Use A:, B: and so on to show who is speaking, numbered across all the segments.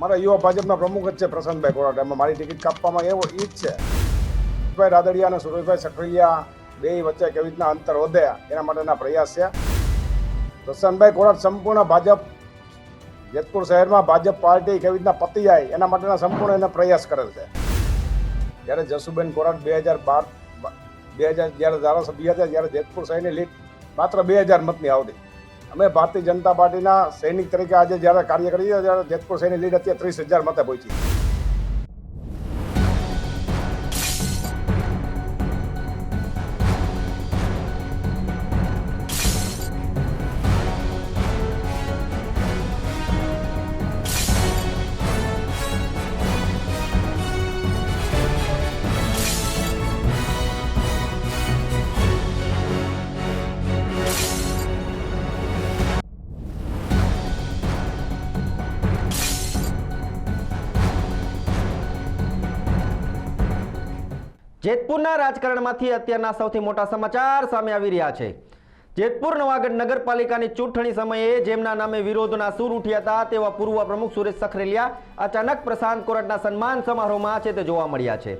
A: અમારા યુવા ભાજપના પ્રમુખ જ છે પ્રશાંતભાઈ કોરાટ એમાં મારી ટિકિટ કાપવામાં એવો ઈ જ છે. ભાઈ રાદડિયા અને સુરેશભાઈ સખરેલિયા બે વચ્ચે કેવી રીતના અંતર વધે એના માટેના પ્રયાસ છે. પ્રશાંતભાઈ કોરાટ સંપૂર્ણ ભાજપ, જેતપુર શહેરમાં ભાજપ પાર્ટી કેવી રીતના પતી જાય, એના માટેના સંપૂર્ણ એને પ્રયાસ કરેલ છે. જ્યારે જસુબેન કોરાટ બે હજાર બાર, બે હજાર જ્યારે ધારાસભ્ય હતા, ત્યારે જેતપુર શહેરની લીડ માત્ર બે હજાર મતની આવતી. અમે ભારતીય જનતા પાર્ટીના સૈનિક તરીકે આજે જ્યારે કાર્ય કરીએ ત્યારે જેતપુર સૈનિક લીડ અત્યારે ત્રીસ હજાર મતે પહોંચી.
B: જેતપુરના રાજકારણમાંથી અત્યારના સૌથી મોટા સમાચાર સામે આવી રહ્યા છે. જેતપુર નવાગઢ નગરપાલિકાની ચૂંટણી સમયે જેમના નામે વિરોધના સૂર ઉઠ્યા હતા, તેવા પૂર્વ પ્રમુખ સુરેશ સખરેલિયા અચાનક પ્રશાંત કોરટના સન્માન સમારોહમાં છે તે જોવા મળ્યા છે.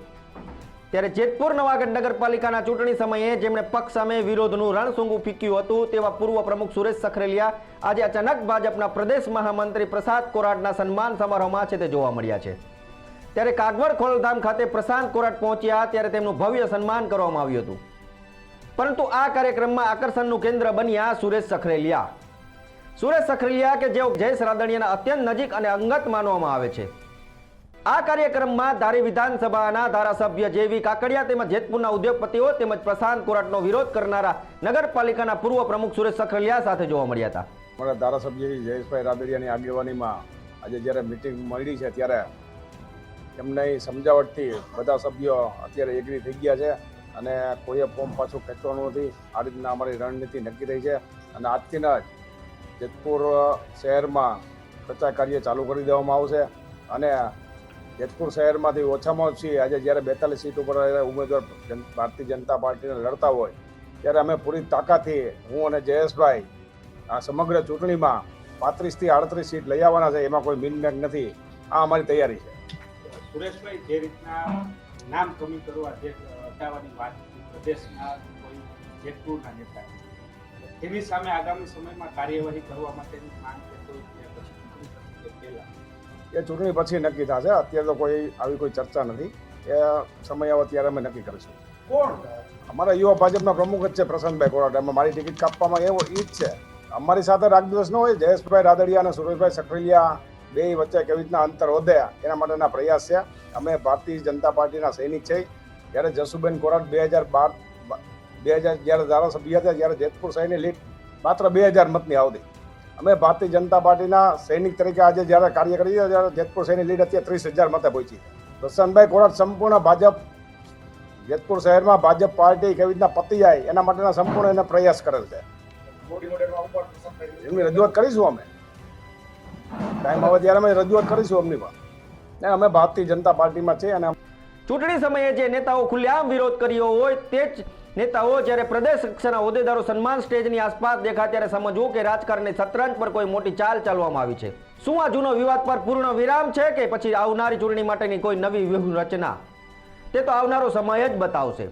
B: ત્યારે જેતપુર નવાગઢ નગરપાલિકાના ચૂંટણી સમયે જેમણે પક્ષ સામે વિરોધનું રણસૂંગું ફીક્યું હતું, તેવા પૂર્વ પ્રમુખ સુરેશ સખરેલિયા આજે અચાનક ભાજપના પ્રદેશ મહામંત્રી પ્રસાદ કોરાટના સન્માન સમારોહમાં છે તે જોવા મળ્યા છે. ત્યારે કાગવડ ખોલધામ ખાતે પ્રશાંત કોરાટ પહોંચ્યા ત્યારે તેમનું ભવ્ય સન્માન કરવામાં આવ્યું હતું. પરંતુ આ કાર્યક્રમમાં આકર્ષણનું કેન્દ્ર બન્યા સુરેશ સખરેલિયા. સુરેશ સખરેલિયા કે જેઓ જયેશ રાદડિયાના અત્યંત નજીક અને અંગત માનવામાં આવે છે. આ કાર્યક્રમમાં ધારી વિધાનસભાના ધારાસભ્ય જેવી કાકડિયા તેમજ જેતપુરના ઉદ્યોગપતિઓ તેમજ પ્રશાંત કોરાટનો વિરોધ કરનારા નગરપાલિકાના પૂર્વ પ્રમુખ સુરેશ સખરેલિયા સાથે જોવા મળ્યા હતા.
A: અમારા ધારાસભ્ય જયેશભાઈ રાદડિયાની આગેવાનીમાં આજે જ્યારે મિટિંગ મળી છે ત્યારે એમને સમજાવટથી બધા સભ્યો અત્યારે એગ્રી થઈ ગયા છે અને કોઈએ ફોર્મ પાછું ખેંચવાનું નથી. આ રીતના અમારી રણનીતિ નક્કી થઈ છે અને આજથી જ જેતપુર શહેરમાં પ્રચાર કાર્ય ચાલુ કરી દેવામાં આવશે અને જેતપુર શહેરમાંથી ઓછામાં ઓછી આજે જ્યારે બેતાલીસ સીટ ઉપર ઉમેદવાર ભારતીય જનતા પાર્ટીને લડતા હોય ત્યારે અમે પૂરી તાકાતથી હું અને જયેશભાઈ આ સમગ્ર ચૂંટણીમાં પાંત્રીસથી આડત્રીસ સીટ લઈ આવવાના છે, એમાં કોઈ મિનમેક નથી. આ અમારી તૈયારી છે.
C: સુરેશભાઈ જે રીતના નામ કમી કરવા જે હટાવવાની વાત પ્રદેશના કોઈ જેતપુરના નેતા તેની સામે આગામી સમયમાં કાર્યવાહી કરવા માટેની માંગ પહેલા.
A: એ ચૂંટણી પછી નક્કી થશે. અત્યારે તો કોઈ આવી કોઈ ચર્ચા નથી. એ સમય આવે ત્યારે અમે નક્કી કરીશું.
C: કોણ?
A: અમારા યુવા ભાજપના પ્રમુખ જ છે પ્રશાંતભાઈ કોરાટ એમાં મારી ટિકિટ કાપવામાં એવો ઈ જ છે. અમારી સાથે રાગદ્વેષ ન હોય. જયેશભાઈ રાદડિયા અને સુરેશભાઈ સખરેલિયા બે વચ્ચે કેવી રીતના અંતર વધે એના માટેના પ્રયાસ છે. અમે ભારતીય જનતા પાર્ટીના સૈનિક છે. જ્યારે જસુબેન કોરાટ બે હજાર બાર બે હજાર જ્યારે ધારાસભ્ય હતા જ્યારે જેતપુર શહેરની લીડ માત્ર બે હજાર મતની આવતી. અમે ભારતીય જનતા પાર્ટીના સૈનિક તરીકે આજે જ્યારે કાર્ય કરીએ છીએ, ત્યારે જેતપુર શહેરની લીડ અત્યારે ત્રીસ હજાર મતે પહોંચી પ્રશાંતભાઈ કોરાટ સંપૂર્ણ ભાજપ જેતપુર શહેરમાં ભાજપ પાર્ટી કેવી રીતના પતી જાય એના માટેના સંપૂર્ણ એને પ્રયાસ કરેલ છે. એમની રજૂઆત કરીશું અમે. ટાઈમ આવે ત્યારે અમે રજૂઆત કરીશું અમની પણ અમે ભારતીય જનતા પાર્ટીમાં છે અને
B: ચૂંટણી સમયે જે નેતાઓ ખુલ્લેઆમ વિરોધ કર્યો હોય તે જ નેતાઓ જ્યારે પ્રદેશ કક્ષાના હોદ્દેદારો સન્માન સ્ટેજની આસપાસ દેખાય ત્યારે સમજવું કે રાજકારણની શતરંજ પર કોઈ મોટી ચાલ ચાલવામાં આવી છે. શું આ જૂનો વિવાદ પર પૂર્ણ વિરામ છે કે પછી આવનારી ચૂંટણી માટેની કોઈ નવી વ્યૂહરચના? તે તો આવનારો સમય જ બતાવશે.